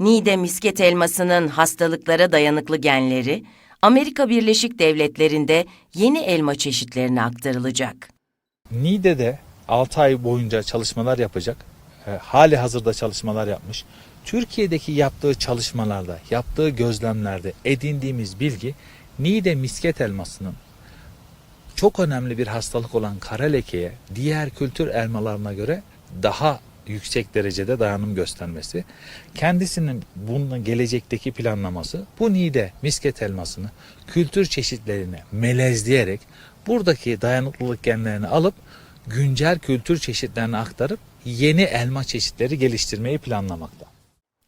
Niğde misket elmasının hastalıklara dayanıklı genleri, Amerika Birleşik Devletleri'nde yeni elma çeşitlerine aktarılacak. Niğde'de 6 ay boyunca çalışmalar yapacak. E, hali hazırda çalışmalar yapmış. Türkiye'deki yaptığı çalışmalarda, yaptığı gözlemlerde edindiğimiz bilgi Niğde misket elmasının çok önemli bir hastalık olan kara lekeye diğer kültür elmalarına göre daha yüksek derecede dayanım göstermesi. Kendisinin bunun gelecekteki planlaması bu Niğde misket elmasını kültür çeşitlerine melezleyerek buradaki dayanıklılık genlerini alıp güncel kültür çeşitlerine aktarıp yeni elma çeşitleri geliştirmeyi planlamakta.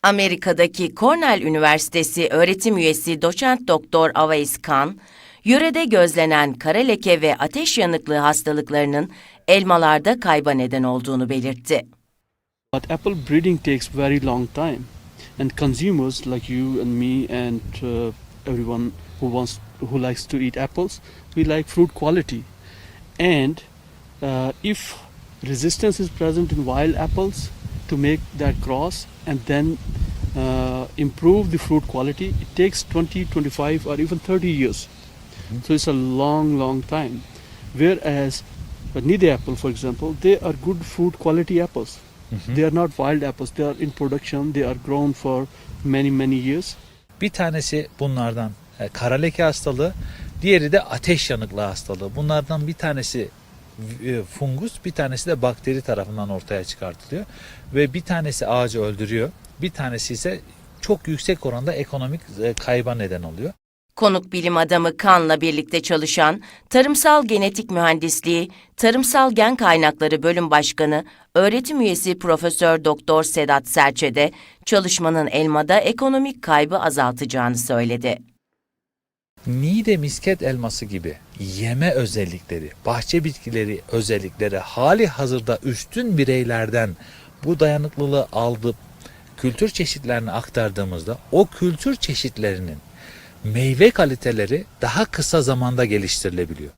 Amerika'daki Cornell Üniversitesi öğretim üyesi doçent doktor Avais Khan, yörede gözlenen kara leke ve ateş yanıklığı hastalıklarının elmalarda kayba neden olduğunu belirtti. But apple breeding takes very long time, and consumers like you and me and uh, everyone who wants who likes to eat apples, we like fruit quality. And uh, if resistance is present in wild apples, to make that cross and then uh, improve the fruit quality, it takes 20, 25, or even 30 years. So it's a long, long time. Whereas uh, Nide apple, for example, they are good food quality apples. They are not wild apples. They are in production. They are grown for many many years. Bir tanesi bunlardan e, kara leke hastalığı, diğeri de ateş yanıklığı hastalığı. Bunlardan bir tanesi e, fungus, bir tanesi de bakteri tarafından ortaya çıkartılıyor ve bir tanesi ağacı öldürüyor. Bir tanesi ise çok yüksek oranda ekonomik e, kayba neden oluyor. Konuk bilim adamı Kan'la birlikte çalışan Tarımsal Genetik Mühendisliği, Tarımsal Gen Kaynakları Bölüm Başkanı, öğretim üyesi Profesör Doktor Sedat Serçe de çalışmanın elmada ekonomik kaybı azaltacağını söyledi. Niğde misket elması gibi yeme özellikleri, bahçe bitkileri özellikleri hali hazırda üstün bireylerden bu dayanıklılığı aldıp kültür çeşitlerine aktardığımızda o kültür çeşitlerinin meyve kaliteleri daha kısa zamanda geliştirilebiliyor.